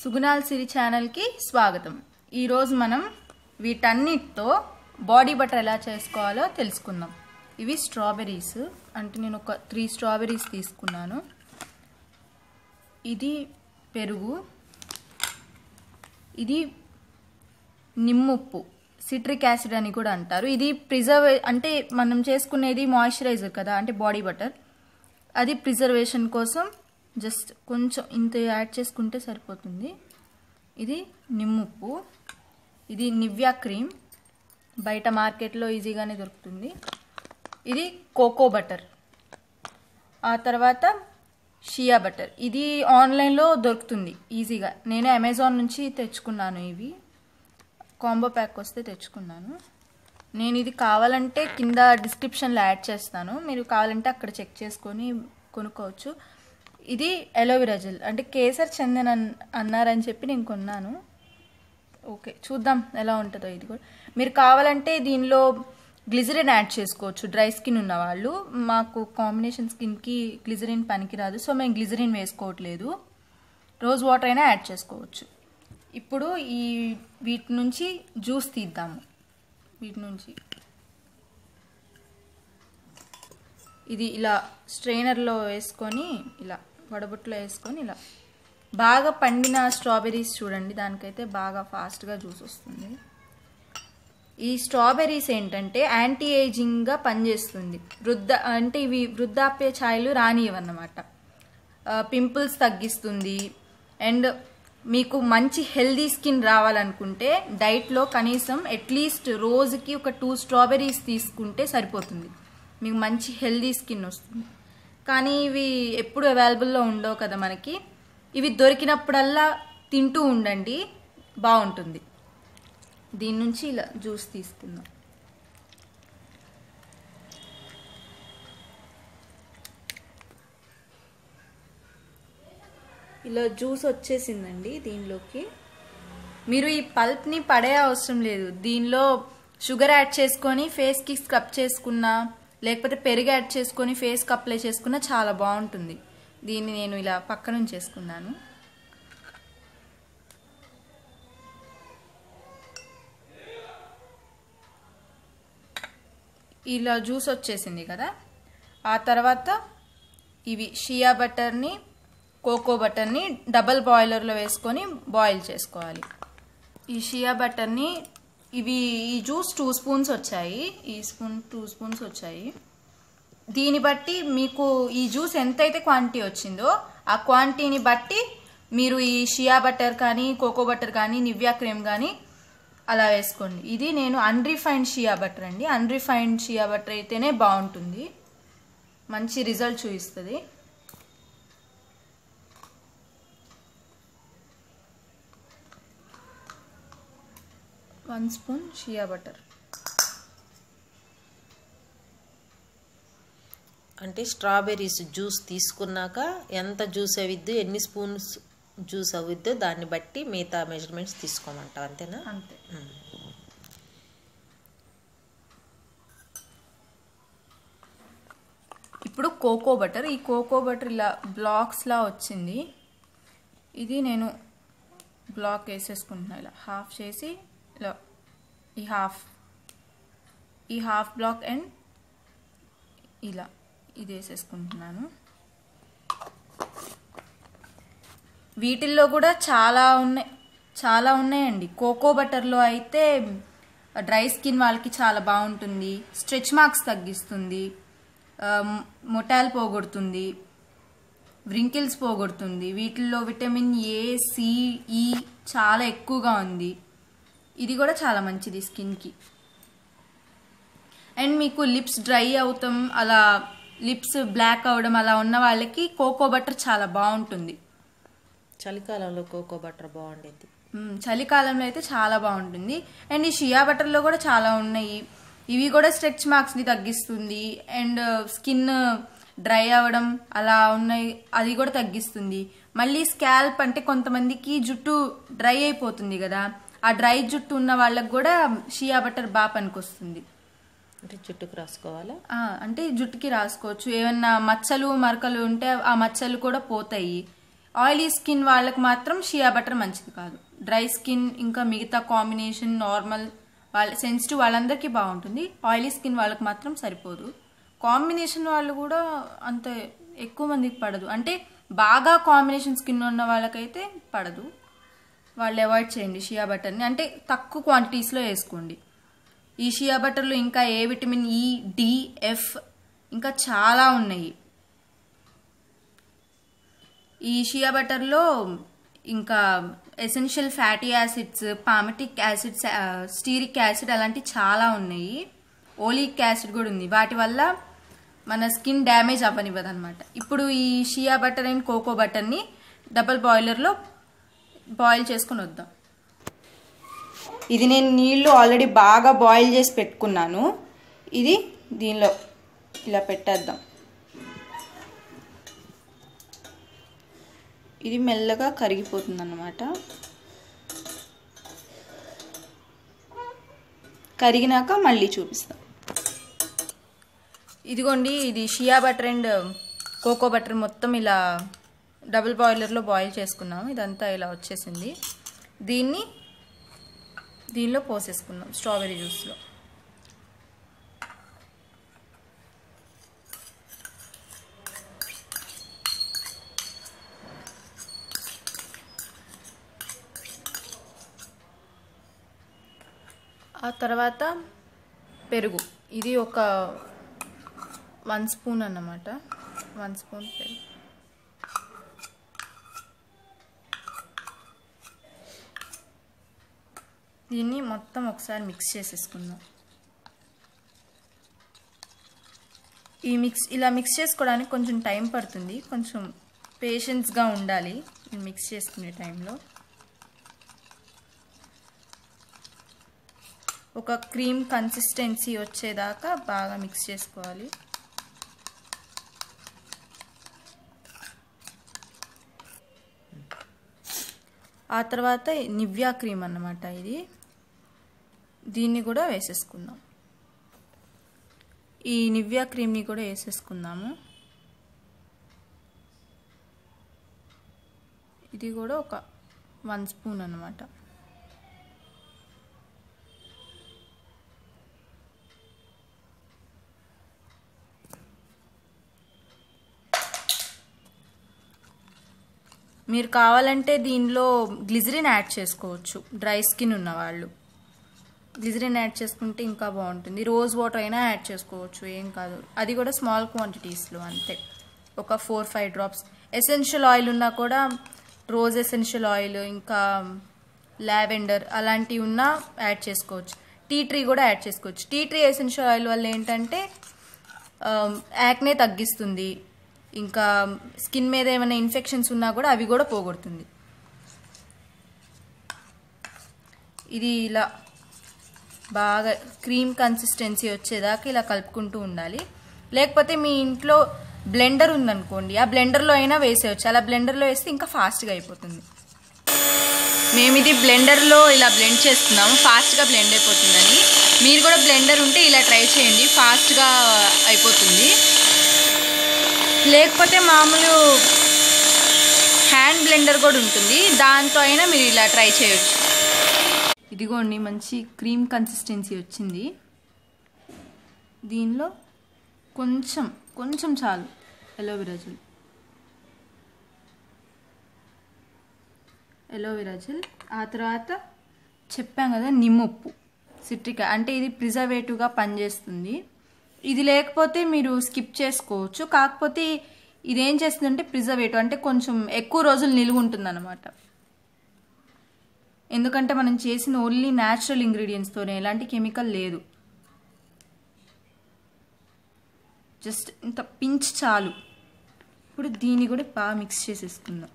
సుగుణాల్ సిరి ఛానల్కి స్వాగతం. ఈరోజు మనం వీటన్నిటితో బాడీ బటర్ ఎలా చేసుకోవాలో తెలుసుకుందాం. ఇవి స్ట్రాబెర్రీస్. అంటే నేను ఒక త్రీ స్ట్రాబెర్రీస్ తీసుకున్నాను. ఇది పెరుగు. ఇది నిమ్ముప్పు. సిట్రిక్ యాసిడ్ అని కూడా అంటారు. ఇది ప్రిజర్వ్ అంటే మనం చేసుకునేది మాయిశ్చరైజర్ కదా అంటే బాడీ బటర్. అది ప్రిజర్వేషన్ కోసం జస్ట్ కొంచెం ఇంత యాడ్ చేసుకుంటే సరిపోతుంది. ఇది నిమ్ముప్పు. ఇది నివ్యా క్రీమ్. బయట మార్కెట్లో ఈజీగానే దొరుకుతుంది. ఇది కోకో బటర్. ఆ తర్వాత షియా బటర్. ఇది ఆన్లైన్లో దొరుకుతుంది ఈజీగా. నేనే అమెజాన్ నుంచి తెచ్చుకున్నాను ఇవి. కాంబో ప్యాక్ వస్తే తెచ్చుకున్నాను. నేను ఇది కావాలంటే కింద డిస్క్రిప్షన్లో యాడ్ చేస్తాను. మీరు కావాలంటే అక్కడ చెక్ చేసుకొని కొనుక్కోవచ్చు. ఇది ఎలోవెరా జెల్ అంటే కేసర్ చందన్ అన్ అన్నారని చెప్పి నేను కొన్నాను. ఓకే చూద్దాం ఎలా ఉంటుందో ఇది కూడా. మీరు కావాలంటే దీనిలో గ్లిజరిన్ యాడ్ చేసుకోవచ్చు. డ్రై స్కిన్ ఉన్న వాళ్ళు. మాకు కాంబినేషన్ స్కిన్కి గ్లిజరిన్ పనికిరాదు. సో మేము గ్లిజరిన్ వేసుకోవట్లేదు. రోజ్ వాటర్ అయినా యాడ్ చేసుకోవచ్చు. ఇప్పుడు ఈ వీటి నుంచి జ్యూస్ తీద్దాము. వీటి నుంచి. ఇది ఇలా స్ట్రైనర్లో వేసుకొని ఇలా. వడబుట్లో వేసుకొని ఇలా. బాగా పండిన స్ట్రాబెర్రీస్ చూడండి దానికైతే బాగా ఫాస్ట్గా జ్యూస్ వస్తుంది. ఈ స్ట్రాబెర్రీస్ ఏంటంటే యాంటీ ఏజింగ్గా పనిచేస్తుంది. వృద్ధ అంటే ఇవి వృద్ధాప్య ఛాయలు రానియవన్నమాట పింపుల్స్ తగ్గిస్తుంది. అండ్ మీకు మంచి హెల్దీ స్కిన్ రావాలనుకుంటే డైట్లో కనీసం అట్లీస్ట్ రోజుకి ఒక టూ స్ట్రాబెర్రీస్ తీసుకుంటే సరిపోతుంది. మీకు మంచి హెల్దీ స్కిన్ వస్తుంది. కానీ ఇవి ఎప్పుడు అవైలబుల్లో ఉండవు కదా మనకి. ఇవి దొరికినప్పుడల్లా తింటూ ఉండండి బాగుంటుంది. దీని నుంచి ఇలా జ్యూస్ తీసుకుందాం. ఇలా జ్యూస్ వచ్చేసిందండి దీనిలోకి. మీరు ఈ పల్ప్ని పడే అవసరం లేదు. దీనిలో షుగర్ యాడ్ చేసుకొని ఫేస్కి స్క్రబ్ చేసుకున్నా లేకపోతే పెరుగు యాడ్ చేసుకొని ఫేస్కి అప్లై చేసుకున్నా చాలా బాగుంటుంది. దీన్ని నేను ఇలా పక్క నుంచి చేసుకున్నాను ఇలా జ్యూస్ వచ్చేసింది కదా. ఆ తర్వాత ఇవి షియా బటర్ని కోకో బటర్ని డబల్ బాయిలర్లో వేసుకొని బాయిల్ చేసుకోవాలి. ఈ షియా బటర్ని ఇవి ఈ జ్యూస్ టూ స్పూన్స్ వచ్చాయి. ఈ స్పూన్ టూ స్పూన్స్ వచ్చాయి. దీన్ని బట్టి మీకు ఈ జ్యూస్ ఎంతైతే క్వాంటిటీ వచ్చిందో ఆ క్వాంటిటీని బట్టి మీరు ఈ షియా బటర్ కానీ కోకో బటర్ కానీ నివ్యా క్రీమ్ కానీ అలా వేసుకోండి. ఇది నేను అన్రిఫైన్డ్ షియా బటర్ అండి. అన్రిఫైన్డ్ షియా బటర్ అయితేనే బాగుంటుంది. మంచి రిజల్ట్ చూపిస్తుంది. వన్ స్పూన్ షియా బటర్ అంటే స్ట్రాబెర్రీస్ జ్యూస్ తీసుకున్నాక ఎంత జ్యూస్ అవిద్దు ఎన్ని స్పూన్స్ జ్యూస్ అవుద్దో దాన్ని బట్టి మిగతా మెజర్మెంట్స్ తీసుకోమంటావు అంతేనా? అంతే. ఇప్పుడు కోకో బటర్ ఈ కోకో బటర్ ఇలా బ్లాక్స్లా వచ్చింది. ఇది నేను బ్లాక్ వేసేసుకుంటున్నా ఇలా హాఫ్ చేసి E e ఇలా ఈ హాఫ్ ఈ హాఫ్ బ్లాక్ అండ్ ఇలా. ఇది వేసేసుకుంటున్నాను. వీటిల్లో కూడా చాలా ఉన్నాయి. చాలా ఉన్నాయండి. కోకో బటర్లో అయితే డ్రై స్కిన్ వాళ్ళకి చాలా బాగుంటుంది. స్ట్రెచ్ మార్క్స్ తగ్గిస్తుంది. మొటాల్ పోగొడుతుంది. వ్రింకిల్స్ పోగొడుతుంది. వీటిల్లో విటమిన్ ఏ సిఈ ఈ చాలా ఎక్కువగా ఉంది. ఇది కూడా చాలా మంచిది స్కిన్కి. అండ్ మీకు లిప్స్ డ్రై అవుతాం అలా లిప్స్ బ్లాక్ అవడం అలా ఉన్న వాళ్ళకి కోకో బటర్ చాలా బాగుంటుంది. చలికాలంలో కోకో బటర్ బాగుండేది. చలికాలంలో అయితే చాలా బాగుంటుంది. అండ్ ఈ షియా బటర్లో కూడా చాలా ఉన్నాయి. ఇవి కూడా స్ట్రెచ్ మార్క్స్ని తగ్గిస్తుంది. అండ్ స్కిన్ డ్రై అవ్వడం అలా ఉన్నాయి అది కూడా తగ్గిస్తుంది. మళ్ళీ స్కాల్ప్ అంటే కొంతమందికి జుట్టు డ్రై అయిపోతుంది కదా. ఆ డ్రై జుట్టు ఉన్న వాళ్ళకి కూడా షియా బటర్ బాగా పనికొస్తుంది అంటే జుట్టుకు రాసుకోవాలా? అంటే జుట్టుకి రాసుకోవచ్చు. ఏమన్నా మచ్చలు మరకలు ఉంటే ఆ మచ్చలు కూడా పోతాయి. ఆయిలీ స్కిన్ వాళ్ళకి మాత్రం షియా బటర్ మంచిది కాదు. డ్రై స్కిన్ ఇంకా మిగతా కాంబినేషన్ నార్మల్ వాళ్ళ సెన్సిటివ్ వాళ్ళందరికీ బాగుంటుంది. ఆయిలీ స్కిన్ వాళ్ళకి మాత్రం సరిపోదు. కాంబినేషన్ వాళ్ళు కూడా అంత ఎక్కువ మందికి పడదు. అంటే బాగా కాంబినేషన్ స్కిన్ ఉన్న వాళ్ళకైతే పడదు. వాళ్ళు అవాయిడ్ చేయండి షియా బటర్ని అంటే తక్కువ క్వాంటిటీస్లో వేసుకోండి. ఈ షియా బటర్లో ఇంకా A vitamin E D F ఇంకా చాలా ఉన్నాయి. ఈ షియా బటర్లో ఇంకా essential fatty acids palmitic acids stearic acid అలాంటివి చాలా ఉన్నాయి. ఓలిక్ యాసిడ్ కూడా ఉంది. వాటి వల్ల మన స్కిన్ డ్యామేజ్ అవ్వనివ్వదు అనమాట ఇప్పుడు ఈ షియా బటర్ అండ్ కోకో బటర్ని డబల్ బాయిలర్లో బాయిల్ చేసుకుని వద్దాం. ఇది నేను నీళ్ళు ఆల్రెడీ బాగా బాయిల్ చేసి పెట్టుకున్నాను. ఇది దీనిలో ఇలా పెట్టేద్దాం. ఇది మెల్లగా కరిగిపోతుంది అన్నమాట కరిగినాక మళ్ళీ చూపిస్తాం. ఇదిగోండి ఇది shea butter and cocoa butter మొత్తం ఇలా డబుల్ బాయిలర్లో బాయిల్ చేసుకున్నాము ఇదంతా ఇలా వచ్చేసింది. దీన్ని దీనిలో పోసేసుకున్నాం స్ట్రాబెర్రీ జ్యూస్లో. ఆ తర్వాత పెరుగు. ఇది ఒక వన్ స్పూన్ అన్నమాట. వన్ స్పూన్ పెరుగు. దీన్ని మొత్తం ఒకసారి మిక్స్ చేసేసుకుందాం. ఈ మిక్స్ ఇలా మిక్స్ చేసుకోవడానికి కొంచెం టైం పడుతుంది. కొంచెం పేషెన్స్గా ఉండాలి మిక్స్ చేసుకునే టైంలో ఒక క్రీమ్ కన్సిస్టెన్సీ వచ్చేదాకా బాగా మిక్స్ చేసుకోవాలి. ఆ తర్వాత నివ్యా క్రీమ్ అన్నమాట ఇది. దీన్ని కూడా వేసేసుకుందాం. ఈ నివ్యా క్రీమ్ని కూడా వేసేసుకుందాము. ఇది కూడా ఒక వన్ స్పూన్ అన్నమాట. మీరు కావాలంటే దీనిలో గ్లిజరిన్ యాడ్ చేసుకోవచ్చు. డ్రై స్కిన్ ఉన్నవాళ్ళు. గ్లిజరిన్ యాడ్ చేసుకుంటే ఇంకా బాగుంటుంది. రోజ్ వాటర్ అయినా యాడ్ చేసుకోవచ్చు. ఏం కాదు. అది కూడా స్మాల్ క్వాంటిటీస్లో అంతే. ఒక four five drops. Essential oil ఉన్నా కూడా రోజ్ ఎసెన్షియల్ ఆయిల్ ఇంకా లావెండర్ అలాంటివి ఉన్నా యాడ్ చేసుకోవచ్చు. టీ ట్రీ కూడా యాడ్ చేసుకోవచ్చు. టీ ట్రీ ఎసెన్షియల్ ఆయిల్ వల్ల ఏంటంటే యాక్నే తగ్గిస్తుంది. ఇంకా స్కిన్ మీద ఏమైనా ఇన్ఫెక్షన్స్ ఉన్నా కూడా అవి కూడా పోగొడుతుంది. ఇది ఇలా బాగా క్రీమ్ కన్సిస్టెన్సీ వచ్చేదాకా ఇలా కలుపుకుంటూ ఉండాలి. లేకపోతే మీ ఇంట్లో బ్లెండర్ ఉందనుకోండి ఆ బ్లెండర్లో అయినా వేసేయచ్చు. అలా బ్లెండర్లో వేస్తే ఇంకా ఫాస్ట్గా అయిపోతుంది. మేము ఇది బ్లెండర్లో ఇలా బ్లెండ్ చేస్తున్నాము. ఫాస్ట్గా బ్లెండ్ అయిపోతుందని. మీరు కూడా బ్లెండర్ ఉంటే ఇలా ట్రై చేయండి. ఫాస్ట్గా అయిపోతుంది. లేకపోతే మామూలు హ్యాండ్ బ్లెండర్ కూడా ఉంటుంది. దాంతో అయినా మీరు ఇలా ట్రై చేయొచ్చు. ఇదిగోండి మంచి క్రీమ్ కన్సిస్టెన్సీ వచ్చింది. దీనిలో కొంచెం కొంచెం చాలు ఎలోవెరా జెల్. Aloe vera gel. ఆ తర్వాత చెప్పాం కదా నిమ్మప్పు సిట్రిక. అంటే ఇది ప్రిజర్వేటివ్గా పనిచేస్తుంది. ఇది లేకపోతే మీరు స్కిప్ చేసుకోవచ్చు. కాకపోతే ఇదేం చేస్తుందంటే ప్రిజర్వేటివ్ అంటే కొంచెం ఎక్కువ రోజులు నిలువ ఉంటుంది అనమాట ఎందుకంటే మనం చేసిన ఓన్లీ న్యాచురల్ ఇంగ్రీడియంట్స్తోనే ఎలాంటి కెమికల్ లేదు. జస్ట్ ఇంత పించ్ చాలు. ఇప్పుడు దీన్ని కూడా బాగా మిక్స్ చేసేసుకుందాం.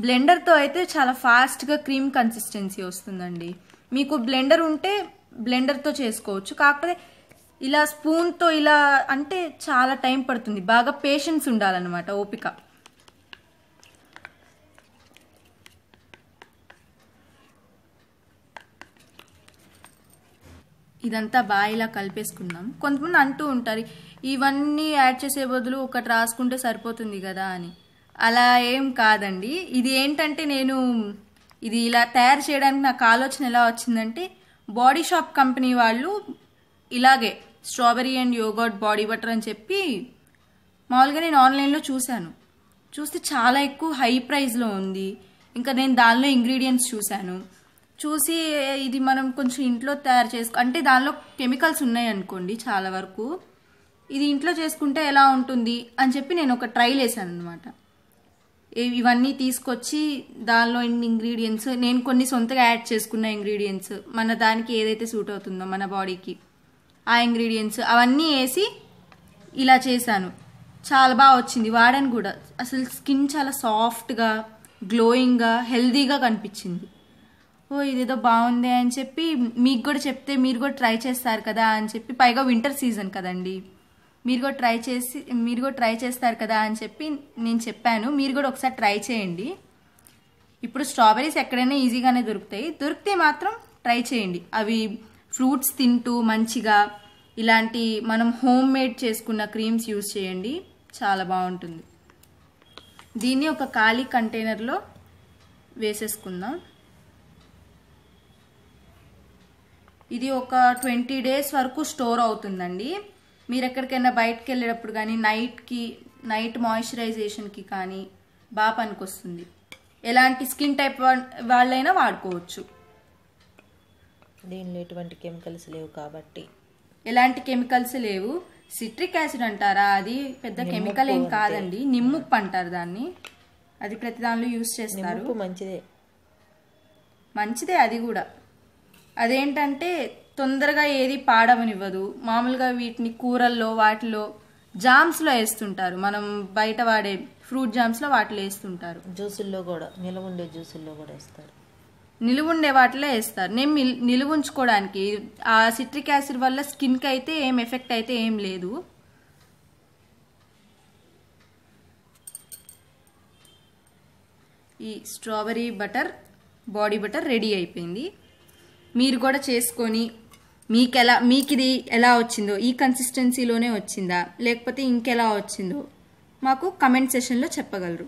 బ్లెండర్తో అయితే చాలా ఫాస్ట్గా క్రీమ్ కన్సిస్టెన్సీ వస్తుందండి. మీకు బ్లెండర్ ఉంటే బ్లెండర్తో చేసుకోవచ్చు. కాకపోతే ఇలా స్పూన్తో ఇలా అంటే చాలా టైం పడుతుంది. బాగా పేషెన్స్ ఉండాలన్నమాట ఓపిక. ఇదంతా బాగా ఇలా కలిపేసుకుందాం. కొంతమంది అంటూ ఉంటారు ఇవన్నీ యాడ్ చేసే బదులు ఒకటి రాసుకుంటే సరిపోతుంది కదా అని. అలా ఏం కాదండి. ఇది ఏంటంటే నేను ఇది ఇలా తయారు చేయడానికి నాకు ఆలోచన ఎలా వచ్చిందంటే బాడీ షాప్ కంపెనీ వాళ్ళు ఇలాగే strawberry and yogurt body butter అని చెప్పి మామూలుగా నేను ఆన్లైన్లో చూశాను. చూస్తే చాలా ఎక్కువ హై ప్రైస్లో ఉంది. ఇంకా నేను దానిలో ఇంగ్రీడియంట్స్ చూశాను. చూసి ఇది మనం కొంచెం ఇంట్లో తయారు చేసుకో అంటే దానిలో కెమికల్స్ ఉన్నాయి అనుకోండి చాలా వరకు. ఇది ఇంట్లో చేసుకుంటే ఎలా ఉంటుంది అని చెప్పి నేను ఒక ట్రైల్ వేసాను అనమాట ఇవన్నీ తీసుకొచ్చి దానిలో ఇన్ని ఇంగ్రీడియంట్స్ నేను కొన్ని సొంతగా యాడ్ చేసుకున్న ఇంగ్రీడియంట్స్ మన దానికి ఏదైతే సూట్ అవుతుందో మన బాడీకి ఆ ఇంగ్రీడియంట్స్ అవన్నీ వేసి ఇలా చేశాను. చాలా బాగా వచ్చింది. వాడాను కూడా. అసలు స్కిన్ చాలా సాఫ్ట్గా గ్లోయింగ్గా హెల్దీగా కనిపించింది. ఓ ఇదేదో బాగుంది అని చెప్పి మీకు కూడా చెప్తే మీరు కూడా ట్రై చేస్తారు కదా అని చెప్పి పైగా వింటర్ సీజన్ కదండీ. మీరు కూడా ట్రై చేసి మీరు కూడా ట్రై చేస్తారు కదా అని చెప్పి నేను చెప్పాను. మీరు కూడా ఒకసారి ట్రై చేయండి. ఇప్పుడు స్ట్రాబెరీస్ ఎక్కడైనా ఈజీగానే దొరుకుతాయి. దొరికితే మాత్రం ట్రై చేయండి. అవి ఫ్రూట్స్ తింటూ మంచిగా ఇలాంటి మనం హోమ్ మేడ్ చేసుకున్న క్రీమ్స్ యూజ్ చేయండి. చాలా బాగుంటుంది. దీన్ని ఒక ఖాళీ కంటైనర్లో వేసేసుకుందాం. ఇది ఒక ట్వంటీ డేస్ వరకు స్టోర్ అవుతుందండి. మీరు ఎక్కడికైనా బయటకు వెళ్ళేటప్పుడు కానీ నైట్కి నైట్ మాయిశ్చరైజేషన్కి కానీ బాగా పనికొస్తుంది. ఎలాంటి స్కిన్ టైప్ వాళ్ళైనా వాడుకోవచ్చు. దీనిలో ఎటువంటి కెమికల్స్ లేవు కాబట్టి. ఎలాంటి కెమికల్స్ లేవు. సిట్రిక్ యాసిడ్ అంటారా? అది పెద్ద కెమికల్ ఏం కాదండి. నిమ్ముప్పు అంటారు దాన్ని. అది ప్రతి దానిలో యూస్ చేస్తారు. మంచిదే. మంచిదే అది కూడా. అదేంటంటే తొందరగా ఏది పాడవనివ్వదు. మామూలుగా వీటిని కూరల్లో వాటిలో జామ్స్లో వేస్తుంటారు. మనం బయట వాడే ఫ్రూట్ జామ్స్లో వాటిలో వేస్తుంటారు. జ్యూసుల్లో కూడా నిల్వ ఉండే జ్యూసుల్లో కూడా వేస్తారు. నిలువుండే వాటిలో వేస్తారు. నేను మిల్- నిలువ ఉంచుకోవడానికి ఆ సిట్రిక్ యాసిడ్ వల్ల స్కిన్కి అయితే ఏం ఎఫెక్ట్ అయితే ఏం లేదు. ఈ strawberry butter body butter ready అయిపోయింది. మీరు కూడా చేసుకొని మీకు ఎలా మీకు ఇది ఎలా వచ్చిందో ఈ కన్సిస్టెన్సీలోనే వచ్చిందా లేకపోతే ఇంకెలా వచ్చిందో మాకు కమెంట్ సెషన్లో చెప్పగలరు.